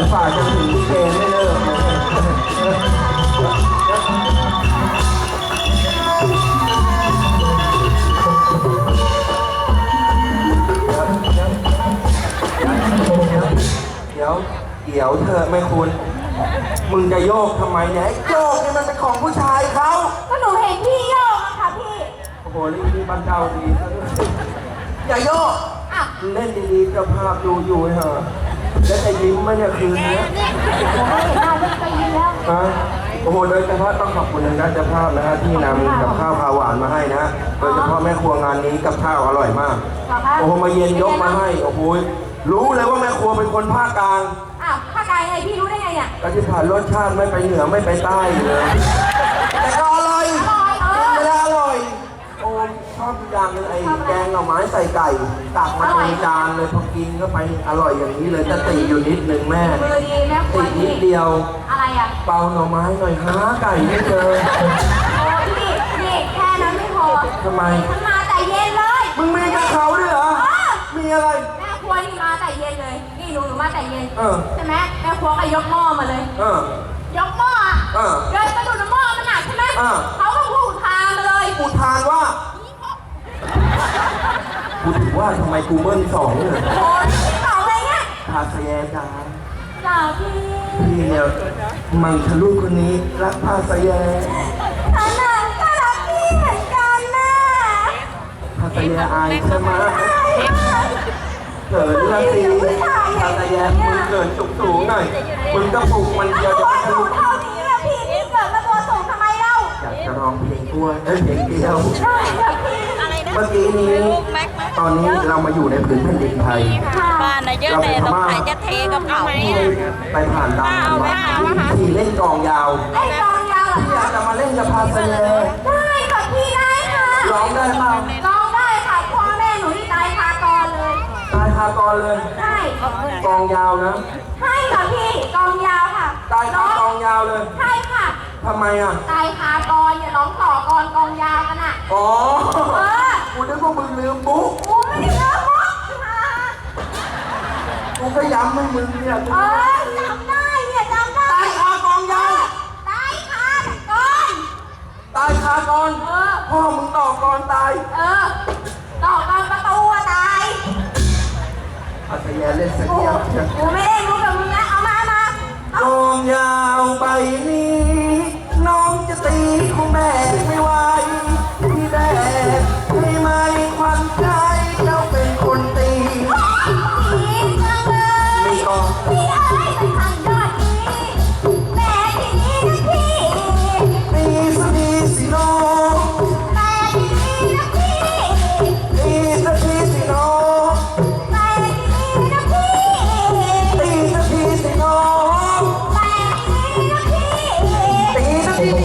นฝากจถึงเกมไม่เลิกเดี๋ยวเดี๋ยวเธอไม่คุณ มึงจะโยกทำไมเนี่ยโยกเนี่ยมันเป็นของผู้ชายเขาก็หนูเห็นพี่โยกอะค่ะพี่ โอ้โหนี่นี่บันเดาดีอย่าโยกเล่นดีๆจะภาพดูอยู่เหรอะ แล้วจะยิ้มไหมเนี่ยคืนนี้ผมไม่เห็นหน้าเล่นไปยินแล้ว ฮะโอ้โหโดยเฉพาะต้องขอบคุณทางด้านเจ้าภาพนะฮะที่นำกับข้าวพาหวานมาให้นะโดยเฉพาะแม่ครัวงานนี้กับข้าวอร่อยมาก เหรอคะ โอ้โหมาเย็นยกมาให้โอ้โหรู้เลยว่าแม่ครัวเป็นคนภาคกลางอ้าวภาคกลางไงพี่รู้ได้ไงเนี่ยก็ที่ผ่านรสชาติไม่ไปเหนือไม่ไปใต้เลย อบอย่างหนึงไอ้แกงหน่อไม้ใส่ไก่ตักมาเต็มจานเลยพอกินเข้าไปอร่อยอย่างนี้เลยแต่ติอยู่นิดนึงแม่มือดีแม่ครัวติดนิพี่ดเดียว อะไรอะ เปาหน่อไม้หน่อยหาไก่ไม่เจอ โอ้พี่นี่แค่นั้นไม่พอทำไมฉันมาแต่เย็นเลย มึงมีกับเขาด้วยเหรอเออมีอะไร แม่ครัวนี่มาแต่เย็นเลย นี่หนูหนูมาแต่เย็นเออ ใช่ไหมแม่ครัวก็ยกหม้อมาเลย เออ ยกหม้ออะเออเดินไปดูในหม้อมันหนักใช่ไหมเออ เขาก็พูดทางมาเลยกูทานว่า กูถือว่าทำไมกูเบิ้ลสองเนี่ยโอ้ยพี่ตอบอะไรเงี้ยพาสแยจ้าจ้าพี่พี่เนี่ยมังทะลุคนนี้รักพาสแยฉันน่ะก็รักพี่เหมือนกันนะพาสแยอายใช่ไหมเกิดเรื่องสิพาสแยมึงเกิดสูงสูงๆหน่อยมึงก็ปลุกมันเดียวตัจะวไม่ทะลุสูงเท่านี้อะพี่พี่เกิดมาตัวสูงทำไมเล่าอยากจะร้องเพลงกล้วยเอ้ยเพลงเดียวได้ค่ะพี่ เมื่อกี้นี้ ตอนนี้เรามาอยู่ในพื้นแผ่นดินไทย บ้านนะเยอะแต่ต้องขายจะเทกับเขาไปผ่านด่านวัดที่เล่นกลองยาวไอ้กองยาวเหรอที่อยากจะมาเล่นกับพาสแยได้ค่ะพี่ได้ค่ะร้องได้เปล่าร้องได้ค่ะพ่อแม่หนูที่ตายคากรเลยตายคากรเลยใช่กลองยาวนะใช่ค่ะพี่กองยาวค่ะตายคากลองยาวเลยใช่ค่ะทำไมอะตายคากรอย่าร้องต่อกรกองยาวกันอะอ๋อเออ กูนึกว่ามึงลืมบุ๊กกูไม่ได้เลิกมุกค่ะกูก็ย้ำให้มึงเนี่ยเออจำได้เนี่ยจำได้ตายคากลองยาวตายคาก่อน ตายคากรเออ พ่อมึงต่อกรตายเออต่อกรประตูอะตายพาสแยเล่นสักกูเดียวจะกูไม่ได้รู้กับมึงนะเอามามาเอากลองยาวใบ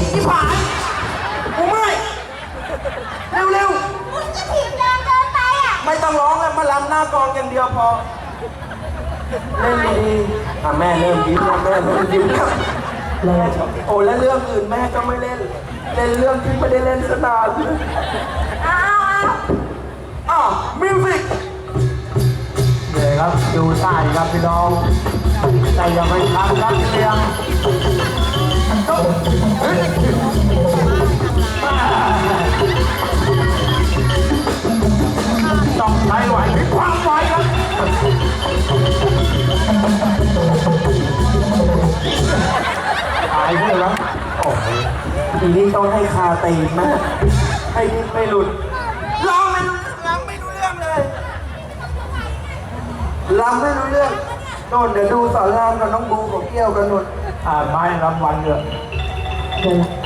สักทีที่ผ่านกูเมื่อยเร็วเร็วมึงจะถีบแรงเกินไปอะ ๆไม่ต้องร้องแล้วมาลำหน้ากลองอย่างเดียวพอเล่นดีๆอะแม่เริ่มยิ้มแล้วแม่เริ่มยิ้มแล้วแม่ชอบโอ้แล้วเรื่องอื่นแม่ก็ไม่เล่น เล่นเรื่องที่ไม่ได้เล่นสนานเลยเอาเอาอะมิวสิกเนี่ยครับ ดูใต้ครับพี่น้องแต่อย่าไปทำครับเรียง ต้องใช้ไหวพริบความไหวครับหายไปแล้วโอ้โหทีนี้ต้องให้คาตีนแม่ให้ดิ้นไม่หลุดร้องไม่รู้ร้องไม่รู้เรื่องเลยร้องไม่รู้เรื่องโน่นเดี๋ยวดูสอนรามกับน้องบูของเกี้ยวกันหนุน อ่าไม้รางวัลเยอะ เ